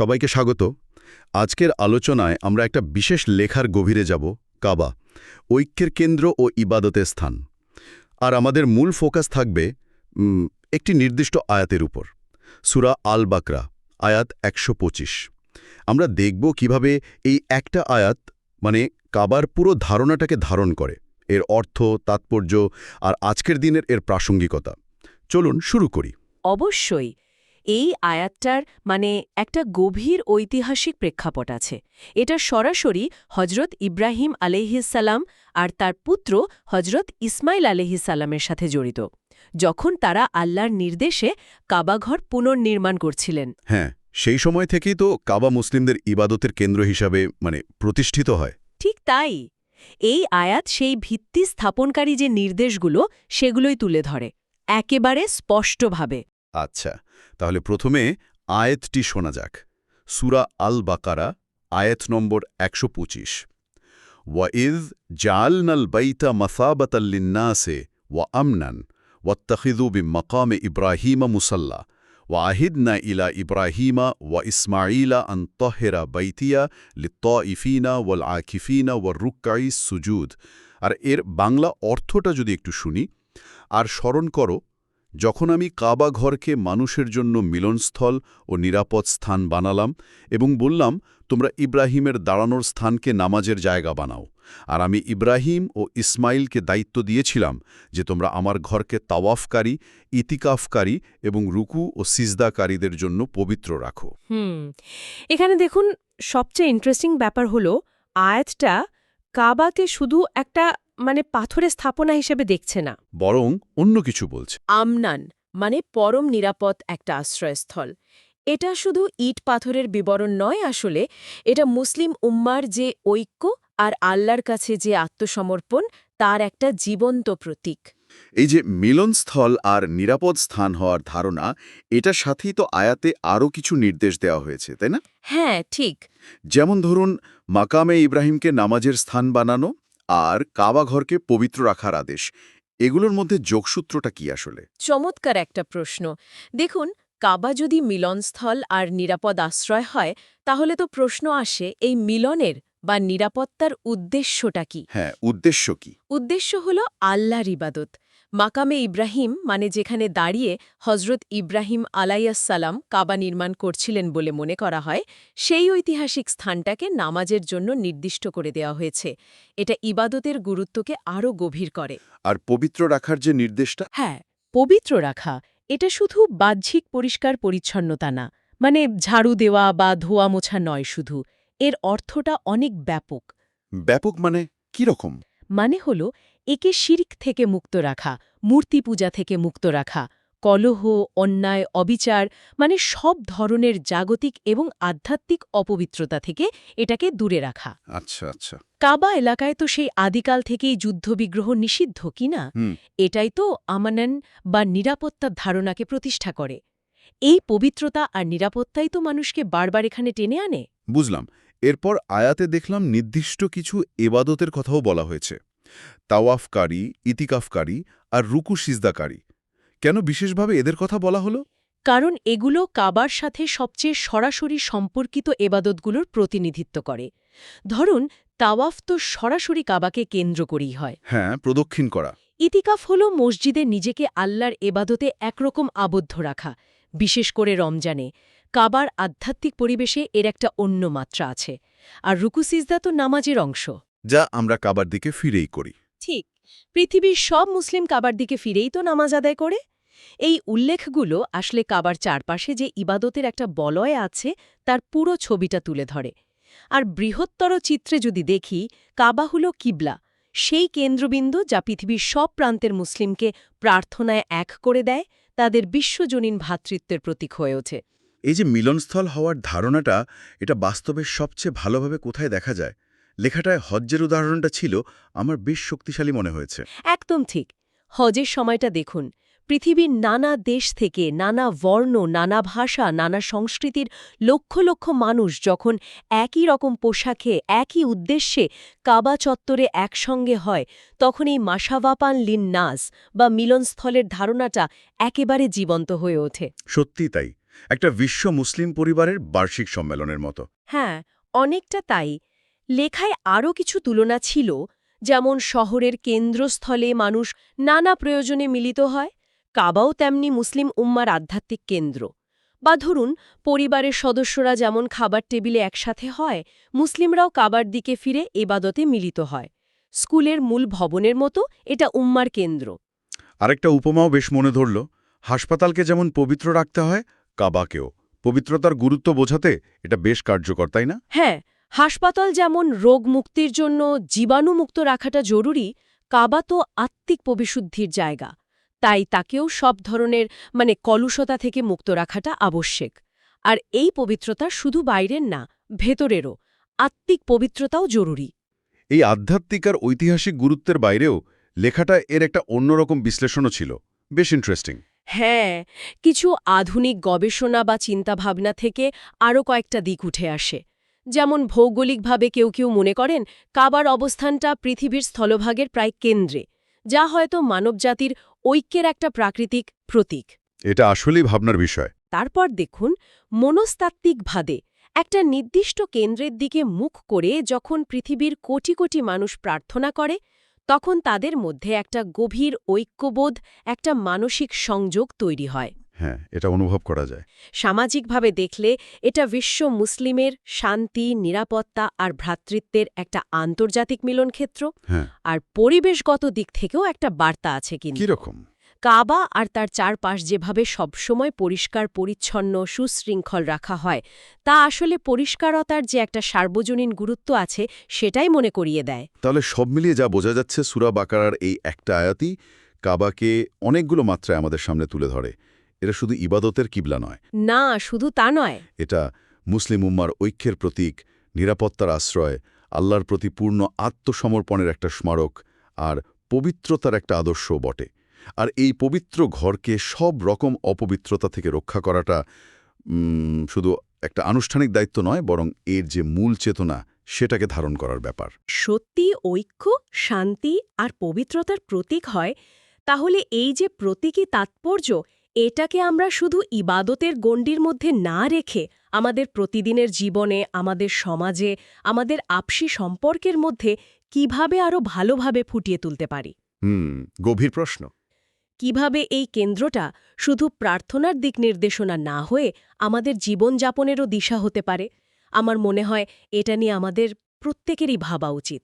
সবাইকে স্বাগত। আজকের আলোচনায় আমরা একটা বিশেষ লেখার গভীরে যাব, কাবা, ঐক্যের কেন্দ্র ও ইবাদতের স্থান। আর আমাদের মূল ফোকাস থাকবে একটি নির্দিষ্ট আয়াতের উপর। সুরা আল বাকরা আয়াত একশো পঁচিশ। আমরা দেখব কীভাবে এই একটা আয়াত মানে কাবার পুরো ধারণাটাকে ধারণ করে, এর অর্থ, তাৎপর্য আর আজকের দিনের এর প্রাসঙ্গিকতা। চলুন শুরু করি। অবশ্যই। এই আয়াতটার মানে একটা গভীর ঐতিহাসিক প্রেক্ষাপট আছে। এটা সরাসরি হজরত ইব্রাহিম আলহিসাল্লাম আর তার পুত্র হজরত ইসমাইল আলহিসাল্লামের সাথে জড়িত। যখন তারা আল্লাহর নির্দেশে কাবাঘর পুনর্নির্মাণ করছিলেন। হ্যাঁ সেই সময় থেকেই তো কাবা মুসলিমদের ইবাদতের কেন্দ্র হিসাবে মানে প্রতিষ্ঠিত হয়। ঠিক তাই। এই আয়াত সেই ভিত্তি স্থাপনকারী যে নির্দেশগুলো সেগুলোই তুলে ধরে। একেবারে স্পষ্টভাবে। আচ্ছা তাহলে প্রথমে আয়েতটি শোনা যাক। সুরা আল বাকারা আয়েত নম্বর একশো পঁচিশ। ওয়াঈদ বৈতা বাইতা মাসাবাতাল্লিন্নাসে ওয়া আমনান ওয়া বি মকামে ইব্রাহিমা মুসাল্লা ওয়াহিদনা ইলা ইব্রাহিমা ওয়া ইসমাইলা আন তহেরা বাইতিয়া ত ইফিনা ওয়াল আকিফিনা ওয়া রুক্কাই সুজুদ আর এর বাংলা অর্থটা যদি একটু শুনি, আর স্মরণ করো যখন আমি কাবা ঘরকে মানুষের জন্য মিলনস্থল ও নিরাপদ স্থান বানালাম এবং বললাম, তোমরা ইব্রাহিমের দাঁড়ানোর স্থানকে নামাজের জায়গা বানাও। আর আমি ইব্রাহিম ও ইসমাইলকে দায়িত্ব দিয়েছিলাম যে তোমরা আমার ঘরকে তাওয়াফকারী, ইতিকাফকারী এবং রুকু ও সিজদাকারীদের জন্য পবিত্র রাখো। এখানে দেখুন, সবচেয়ে ইন্টারেস্টিং ব্যাপার হলো, আয়াতটা কাবাকে শুধু একটা মানে পাথরের স্থাপনা হিসেবে দেখছে না। বরং অন্য কিছু বলছে। আমনান মানে পরম নিরাপদ একটা আশ্রয়স্থল। এটা শুধু ইট পাথরের বিবরণ নয় আসলে এটা মুসলিম উম্মার যে ঐক্য আর আল্লাহর কাছে যে আত্মসমর্পণ তার একটা জীবন্ত প্রতীক। এই যে মিলনস্থল আর নিরাপদ স্থান হওয়ার ধারণা এটার সাথেই তো আয়াতে আরও কিছু নির্দেশ দেওয়া হয়েছে তাই না? হ্যাঁ ঠিক। যেমন ধরুন মাকামে ইব্রাহিমকে নামাজের স্থান বানানো আর কাবাঘরকে পবিত্র রাখার আদেশ। এগুলোর মধ্যে যোগসূত্রটা কি আসলে? চমৎকার একটা প্রশ্ন। দেখুন কাবা যদি মিলনস্থল আর নিরাপদ আশ্রয় হয় তাহলে তো প্রশ্ন আসে এই মিলনের বা নিরাপত্তার উদ্দেশ্যটা কি? হ্যাঁ উদ্দেশ্য কি? উদ্দেশ্য হল আল্লাহর ইবাদত। মাকামে ইব্রাহিম মানে যেখানে দাঁড়িয়ে হজরত ইব্রাহিম আলাইয়াসাল্লাম কাবা নির্মাণ করছিলেন বলে মনে করা হয় সেই ঐতিহাসিক স্থানটাকে নামাজের জন্য নির্দিষ্ট করে দেওয়া হয়েছে। এটা ইবাদতের গুরুত্বকে আরও গভীর করে। আর পবিত্র রাখার যে নির্দেশটা? হ্যাঁ পবিত্র রাখা। এটা শুধু বাহ্যিক পরিষ্কার পরিচ্ছন্নতা না মানে ঝাড়ু দেওয়া বা ধোয়া মোছা নয় শুধু এর অর্থটা অনেক ব্যাপক। ব্যাপক মানে কি রকম মানে হল একে শিরিক থেকে মুক্ত রাখা মূর্তি পূজা থেকে মুক্ত রাখা কলহ অন্যায় অবিচার মানে সব ধরনের জাগতিক এবং আধ্যাত্মিক অপবিত্রতা থেকে এটাকে দূরে রাখা। আচ্ছা আচ্ছা। কাবা এলাকায় তো সেই আদিকাল থেকেই যুদ্ধবিগ্রহ নিষিদ্ধ কি না? এটাই তো আমানন বা নিরাপত্তার ধারণাকে প্রতিষ্ঠা করে। এই পবিত্রতা আর নিরাপত্তাই তো মানুষকে বারবার এখানে টেনে আনে? বুঝলাম। এরপর আয়াতে দেখলাম নির্দিষ্ট কিছু এবাদতের কথাও বলা হয়েছে। তাওয়াফকারী ইতিকাফকারী আর রুকু সিজদাকারী। কেন বিশেষভাবে এদের কথা বলা হলো? কারণ এগুলো কাবার সাথে সবচেয়ে সরাসরি সম্পর্কিত এবাদতগুলোর প্রতিনিধিত্ব করে। ধরুন তাওয়াফ তো সরাসরি কাবাকে কেন্দ্র করেই হয়। হ্যাঁ প্রদক্ষিণ করা। ইতিকাফ হল মসজিদে নিজেকে আল্লাহর এবাদতে একরকম আবদ্ধ রাখা বিশেষ করে রমজানে। কাবার আধ্যাত্মিক পরিবেশে এর একটা অন্য মাত্রা আছে। আর রুকুসিজদা তো নামাজের অংশ। যা আমরা কাবার দিকে ফিরেই করি। ঠিক পৃথিবীর সব মুসলিম কাবার দিকে ফিরেই তো নামাজ আদায় করে। এই উল্লেখগুলো আসলে কাবার চারপাশে যে ইবাদতের একটা বলয় আছে তার পুরো ছবিটা তুলে ধরে। আর বৃহত্তর চিত্রে যদি দেখি কাবা হল কিবলা সেই কেন্দ্রবিন্দু যা পৃথিবীর সব প্রান্তের মুসলিমকে প্রার্থনায় এক করে দেয় তাদের বিশ্বজনীন ভ্রাতৃত্বের প্রতীক হয়ে ওঠে। এই যে মিলনস্থল হওয়ার ধারণাটা এটা বাস্তবে সবচেয়ে ভালোভাবে কোথায় দেখা যায়? লেখাটায় হজ্জের উদাহরণটা ছিল আমার বেশ শক্তিশালী মনে হয়েছে। একদম ঠিক। হজের সময়টা দেখুন। পৃথিবীর নানা দেশ থেকে নানা বর্ণ নানা ভাষা নানা সংস্কৃতির লক্ষ লক্ষ মানুষ যখন একই রকম পোশাকে একই উদ্দেশ্যে কাবা চত্বরে একসঙ্গে হয় তখন এই মাসাওয়াপান লিন নাস বা মিলনস্থলের ধারণাটা একেবারে জীবন্ত হয়ে ওঠে। সত্যি তাই। একটা বিশ্ব মুসলিম পরিবারের বার্ষিক সম্মেলনের মতো। হ্যাঁ অনেকটা তাই। লেখায় আরও কিছু তুলনা ছিল যেমন শহরের কেন্দ্রস্থলে মানুষ নানা প্রয়োজনে মিলিত হয় কাবাও তেমনি মুসলিম উম্মার আধ্যাত্মিক কেন্দ্র। বা ধরুন পরিবারের সদস্যরা যেমন খাবার টেবিলে একসাথে হয় মুসলিমরাও কাবার দিকে ফিরে এবাদতে মিলিত হয়। স্কুলের মূল ভবনের মতো এটা উম্মার কেন্দ্র। আরেকটা উপমাও বেশ মনে ধরল হাসপাতালকে যেমন পবিত্র রাখতে হয় কাবাকেও। পবিত্রতার গুরুত্ব বোঝাতে এটা বেশ কার্যকর তাই না? হ্যাঁ হাসপাতাল যেমন রোগ মুক্তির জন্য জীবাণুমুক্ত রাখাটা জরুরি কাবা তো আত্মিক পবিশুদ্ধির জায়গা। তাই তাকেও সব ধরনের মানে কলুষতা থেকে মুক্ত রাখাটা আবশ্যক। আর এই পবিত্রতা শুধু বাইরের না ভেতরেরও। আত্মিক পবিত্রতাও জরুরি। এই আধ্যাত্মিক আর ঐতিহাসিক গুরুত্বের বাইরেও লেখাটা এর একটা অন্যরকম বিশ্লেষণও ছিল। বেশ ইন্টারেস্টিং হ্যাঁ কিছু আধুনিক গবেষণা বা চিন্তাভাবনা থেকে আরও কয়েকটা দিক উঠে আসে। যেমন ভৌগোলিকভাবে কেউ কেউ মনে করেন কাবার অবস্থানটা পৃথিবীর স্থলভাগের প্রায় কেন্দ্রে যা হয়তো মানবজাতির ঐক্যের একটা প্রাকৃতিক প্রতীক। এটা আসলেই ভাবনার বিষয়। তারপর দেখুন মনস্তাত্ত্বিকভাবে একটা নির্দিষ্ট কেন্দ্রের দিকে মুখ করে যখন পৃথিবীর কোটি কোটি মানুষ প্রার্থনা করে তখন তাদের মধ্যে একটা গভীর ঐক্যবোধ একটা মানসিক সংযোগ তৈরি হয়। হ্যাঁ এটা অনুভব করা যায়। সামাজিকভাবে দেখলে এটা বিশ্ব মুসলিমের শান্তি নিরাপত্তা আর ভ্রাতৃত্বের একটা আন্তর্জাতিক মিলন ক্ষেত্র। আর পরিবেশগত দিক থেকেও একটা বার্তা আছে কিন্তু। কীরকম কাবা আর তার চারপাশ যেভাবে সবসময় পরিষ্কার পরিচ্ছন্ন সুশৃঙ্খল রাখা হয় তা আসলে পরিষ্কারতার যে একটা সার্বজনীন গুরুত্ব আছে সেটাই মনে করিয়ে দেয়। তাহলে সব মিলিয়ে যা বোঝা যাচ্ছে সুরা বাকারার এই একটা আয়াতি কাবাকে অনেকগুলো মাত্রায় আমাদের সামনে তুলে ধরে। এটা শুধু ইবাদতের কিবলা নয়। না শুধু তা নয়। এটা মুসলিম উম্মার ঐক্যের প্রতীক নিরাপত্তার আশ্রয় আল্লাহর প্রতি পূর্ণ আত্মসমর্পণের একটা স্মারক আর পবিত্রতার একটা আদর্শও বটে। আর এই পবিত্র ঘরকে সব রকম অপবিত্রতা থেকে রক্ষা করাটা শুধু একটা আনুষ্ঠানিক দায়িত্ব নয় বরং এর যে মূল চেতনা সেটাকে ধারণ করার ব্যাপার। সত্যি ঐক্য শান্তি আর পবিত্রতার প্রতীক হয় তাহলে এই যে প্রতীকী তাৎপর্য এটাকে আমরা শুধু ইবাদতের গণ্ডির মধ্যে না রেখে আমাদের প্রতিদিনের জীবনে আমাদের সমাজে আমাদের আপসি সম্পর্কের মধ্যে কীভাবে আরও ভালোভাবে ফুটিয়ে তুলতে পারি? হুম গভীর প্রশ্ন। কীভাবে এই কেন্দ্রটা শুধু প্রার্থনার দিক নির্দেশনা না হয়ে আমাদের জীবনযাপনেরও দিশা হতে পারে? আমার মনে হয় এটা নিয়ে আমাদের প্রত্যেকেরই ভাবা উচিত।